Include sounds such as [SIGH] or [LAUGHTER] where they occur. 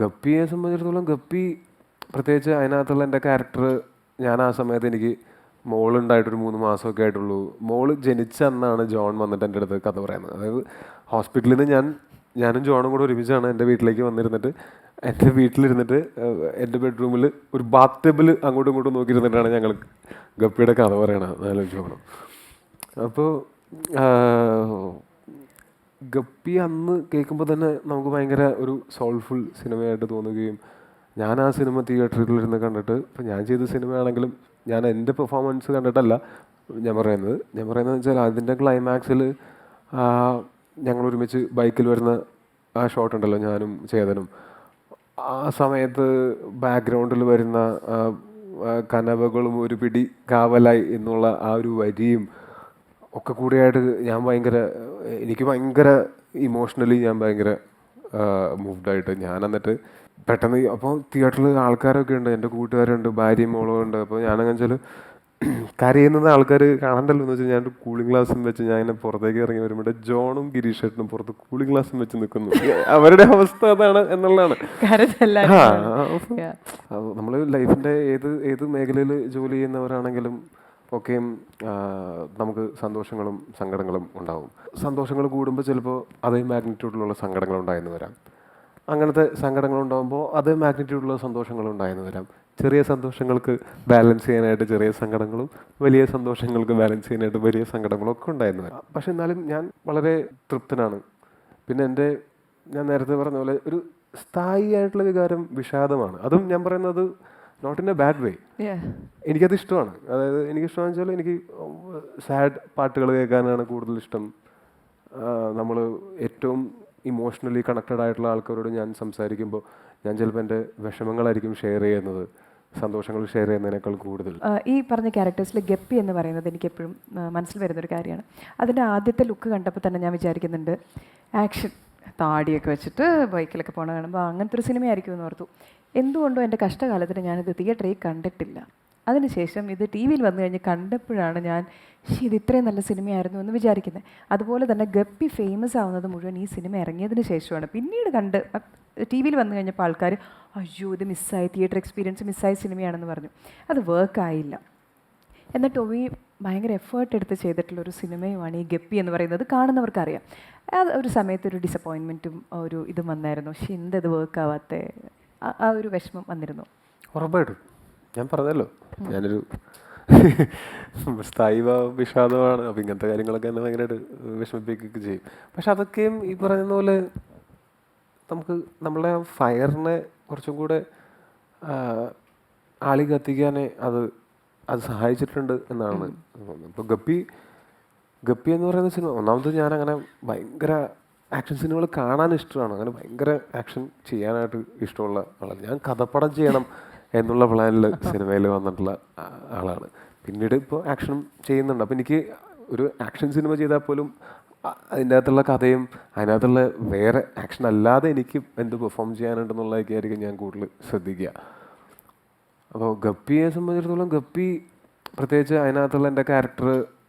ഗപ്പിയെ സംബന്ധിച്ചിടത്തോളം ഗപ്പി പ്രത്യേകിച്ച് അതിനകത്തുള്ള എന്റെ ക്യാരക്ടർ ഞാൻ ആ സമയത്ത് എനിക്ക് മോളുണ്ടായിട്ടൊരു മൂന്ന് മാസമൊക്കെ ആയിട്ടുള്ളൂ. മോൾ ജനിച്ച അന്നാണ് ജോൺ വന്നിട്ട് എന്റെ അടുത്ത് കഥ പറയുന്നത്. അതായത് ഹോസ്പിറ്റലിൽ നിന്ന് ഞാൻ ഞാനും ജോണും കൂടെ ഒരുമിച്ചാണ് എന്റെ വീട്ടിലേക്ക് വന്നിരുന്നിട്ട് എന്റെ വീട്ടിലിരുന്നിട്ട് എന്റെ ബെഡ്റൂമിൽ ഒരു ബാത്ത് ടേബിൾ അങ്ങോട്ടും ഇങ്ങോട്ടും നോക്കിയിരുന്നിട്ടാണ് ഞങ്ങൾ ഗപ്പിയുടെ കഥ പറയണത്. നല്ല നോക്കണം. അപ്പോൾ ഗപ്പി അന്ന് കേൾക്കുമ്പോൾ തന്നെ നമുക്ക് ഭയങ്കര ഒരു സോൾഫുൾ സിനിമയായിട്ട് തോന്നുകയും ഞാൻ ആ സിനിമ തിയേറ്ററിലിരുന്ന് കണ്ടിട്ട് ഇപ്പം ഞാൻ ചെയ്ത സിനിമയാണെങ്കിലും ഞാൻ എന്റെ പെർഫോമൻസ് കണ്ടിട്ടല്ല ഞാൻ പറയുന്നത്. ഞാൻ പറയുന്നത് വെച്ചാൽ അതിന്റെ ക്ലൈമാക്സിൽ ഞങ്ങൾ ഒരുമിച്ച് ബൈക്കിൽ വരുന്ന ആ ഷോട്ട് ഉണ്ടല്ലോ ഞാനും ചേതനും. ആ സമയത്ത് ബാക്ക്ഗ്രൗണ്ടിൽ വരുന്ന കനവകളും ഒരു പിടി കാവലായി എന്നുള്ള ആ ഒരു വരിയും ഒക്കെ കൂടിയായിട്ട് ഞാൻ ഭയങ്കര എനിക്ക് ഭയങ്കര ഇമോഷണലി ഞാൻ ഭയങ്കര മൂവ്ഡായിട്ട് ഞാൻ എന്നിട്ട് പെട്ടെന്ന് അപ്പോൾ തിയേറ്ററിൽ ആൾക്കാരൊക്കെ ഉണ്ട് എന്റെ കൂട്ടുകാരുണ്ട് ഭാര്യയും മോളും ഉണ്ട്. അപ്പോൾ ഞാനങ്ങനെ വെച്ചാൽ [CLEARS THROAT] കരയുന്നത് ആൾക്കാർ കാണണ്ടല്ലോ എന്ന് വെച്ചാൽ ഞാൻ കൂളിംഗ് ഗ്ലാസ്സും വെച്ച് ഞാൻ ഇങ്ങനെ പുറത്തേക്ക് ഇറങ്ങി വരുമ്പോൾ ജോണും ഗിരീഷ് ഏട്ടനും പുറത്ത് കൂളിംഗ് ഗ്ലാസ്സും വെച്ച് നിൽക്കുന്നു അവരുടെ അവസ്ഥ അതാണ് എന്നുള്ളതാണ്. നമ്മൾ ലൈഫിന്റെ ഏത് ഏത് മേഖലയിൽ ജോലി ചെയ്യുന്നവരാണെങ്കിലും ഒക്കെയും നമുക്ക് സന്തോഷങ്ങളും സങ്കടങ്ങളും ഉണ്ടാവും. സന്തോഷങ്ങൾ കൂടുമ്പോൾ ചിലപ്പോൾ അതേ മാഗ്നിറ്റ്യൂഡിലുള്ള സങ്കടങ്ങൾ ഉണ്ടായെന്ന് വരാം. അങ്ങനത്തെ സങ്കടങ്ങൾ ഉണ്ടാകുമ്പോൾ അതേ മാഗ്നിറ്റ്യൂഡിലുള്ള സന്തോഷങ്ങൾ ഉണ്ടായെന്ന് വരാം. ചെറിയ സന്തോഷങ്ങൾക്ക് ബാലൻസ് ചെയ്യാനായിട്ട് ചെറിയ സങ്കടങ്ങളും വലിയ സന്തോഷങ്ങൾക്ക് ബാലൻസ് ചെയ്യാനായിട്ട് വലിയ സങ്കടങ്ങളും ഒക്കെ ഉണ്ടായെന്ന് വരാം. പക്ഷെ എന്നാലും ഞാൻ വളരെ തൃപ്തനാണ്. പിന്നെ എന്റെ ഞാൻ നേരത്തെ പറഞ്ഞ പോലെ ഒരു സ്ഥായിയായിട്ടുള്ള വികാരം വിഷാദമാണ്. അതും ഞാൻ പറയുന്നത് not in a bad way Yeah. എനിക്കത് ഇഷ്ടമാണ്. അതായത് എനിക്ക് ഇഷ്ടമാണെന്ന് വെച്ചാൽ എനിക്ക് സാഡ് പാട്ടുകൾ കേൾക്കാനാണ് കൂടുതൽ ഇഷ്ടം. നമ്മൾ ഏറ്റവും ഇമോഷണലി കണക്റ്റഡ് ആയിട്ടുള്ള ആൾക്കാരോട് ഞാൻ സംസാരിക്കുമ്പോൾ ഞാൻ ചിലപ്പോൾ എന്റെ വിഷമങ്ങളായിരിക്കും ഷെയർ ചെയ്യുന്നത്. സന്തോഷങ്ങൾ ഷെയർ ചെയ്യുന്നതിനേക്കാൾ കൂടുതൽ. ഈ പറഞ്ഞ ക്യാരക്ടേഴ്സിൽ ഗപ്പി എന്ന് പറയുന്നത് എനിക്ക് എപ്പോഴും മനസ്സിൽ വരുന്ന ഒരു കാര്യമാണ്. അതിന്റെ ആദ്യത്തെ ലുക്ക് കണ്ടപ്പോൾ തന്നെ ഞാൻ വിചാരിക്കുന്നുണ്ട് ആക്ഷൻ താടിയൊക്കെ വെച്ചിട്ട് ബൈക്കിലൊക്കെ പോകണ കാണുമ്പോൾ അങ്ങനത്തെ ഒരു സിനിമയായിരിക്കും എന്ന് ഓർത്തു. എന്തുകൊണ്ടോ എന്റെ കഷ്ടകാലത്തിന് ഞാനിത് തിയേറ്ററിൽ കണ്ടിട്ടില്ല. അതിനുശേഷം ഇത് ടി വിയിൽ വന്നു കഴിഞ്ഞ് കണ്ടപ്പോഴാണ് ഞാൻ ഇത് ഇത്രയും നല്ല സിനിമയായിരുന്നു എന്ന് വിചാരിക്കുന്നത് അതുപോലെ തന്നെ ഗപ്പി ഫേമസ് ആവുന്നത് മുഴുവൻ ഈ സിനിമ ഇറങ്ങിയതിന് ശേഷമാണ്. പിന്നീട് കണ്ട് ടി വിയിൽ വന്നു കഴിഞ്ഞപ്പോൾ ആൾക്കാർ അയ്യോ ഇത് മിസ്സായി തിയേറ്റർ എക്സ്പീരിയൻസ് മിസ്സായ സിനിമയാണെന്ന് പറഞ്ഞു. അത് വർക്കായില്ല എന്നാൽ ടൊവി ഭയങ്കര എഫേർട്ട് എടുത്ത് ചെയ്തിട്ടുള്ള ഒരു സിനിമയുമാണ് ഈ ഗപ്പി എന്ന് പറയുന്നത്. കാണുന്നവർക്കറിയാം. അത് ഒരു സമയത്ത് ഒരു ഡിസപ്പോയിൻമെന്റും ഒരു ഇതും വന്നായിരുന്നു. പക്ഷെ എന്തത് വർക്ക് ആവാത്ത? ആ ഒരു വിഷമം വന്നിരുന്നു. ഉറപ്പായിട്ടും. ഞാൻ പറഞ്ഞല്ലോ. ഞാനൊരു സ്ഥായി വിഷാദമാണ്. അപ്പം ഇങ്ങനത്തെ കാര്യങ്ങളൊക്കെ എന്നെ ഭയങ്കരമായിട്ട് വിഷമിപ്പിക്കുകയൊക്കെ ചെയ്യും. പക്ഷെ അതൊക്കെയും ഈ പറയുന്ന പോലെ നമുക്ക് നമ്മളെ ഫയറിനെ കുറച്ചും കൂടെ ആളി കത്തിക്കാനേ അത് അത് സഹായിച്ചിട്ടുണ്ട് എന്നാണ്. ഇപ്പോൾ ഗപ്പി ഗപ്പി എന്ന് പറയുന്ന സിനിമ ഒന്നാമത് ഞാൻ അങ്ങനെ ഭയങ്കര ആക്ഷൻ സിനിമകൾ കാണാൻ ഇഷ്ടമാണ്. അങ്ങനെ ഭയങ്കര ആക്ഷൻ ചെയ്യാനായിട്ട് ഇഷ്ടമുള്ള ആളാണ്. ഞാൻ കഥപ്പടം ചെയ്യണം എന്നുള്ള പ്ലാനിൽ സിനിമയിൽ വന്നിട്ടുള്ള ആളാണ്. പിന്നീട് ഇപ്പോൾ ആക്ഷനും ചെയ്യുന്നുണ്ട്. അപ്പോൾ എനിക്ക് ഒരു ആക്ഷൻ സിനിമ ചെയ്താൽ പോലും അതിന്റെ അകത്തുള്ള കഥയും അതിനകത്തുള്ള വേറെ ആക്ഷൻ അല്ലാതെ എനിക്ക് എന്ത് പെർഫോം ചെയ്യാനുണ്ടെന്നുള്ളതൊക്കെ ആയിരിക്കും ഞാൻ കൂടുതൽ ശ്രദ്ധിക്കുക. അപ്പോൾ ഗപ്പിയെ സംബന്ധിച്ചിടത്തോളം ഗപ്പി പ്രത്യേകിച്ച് അതിനകത്തുള്ള എന്റെ ക്യാരക്ടർ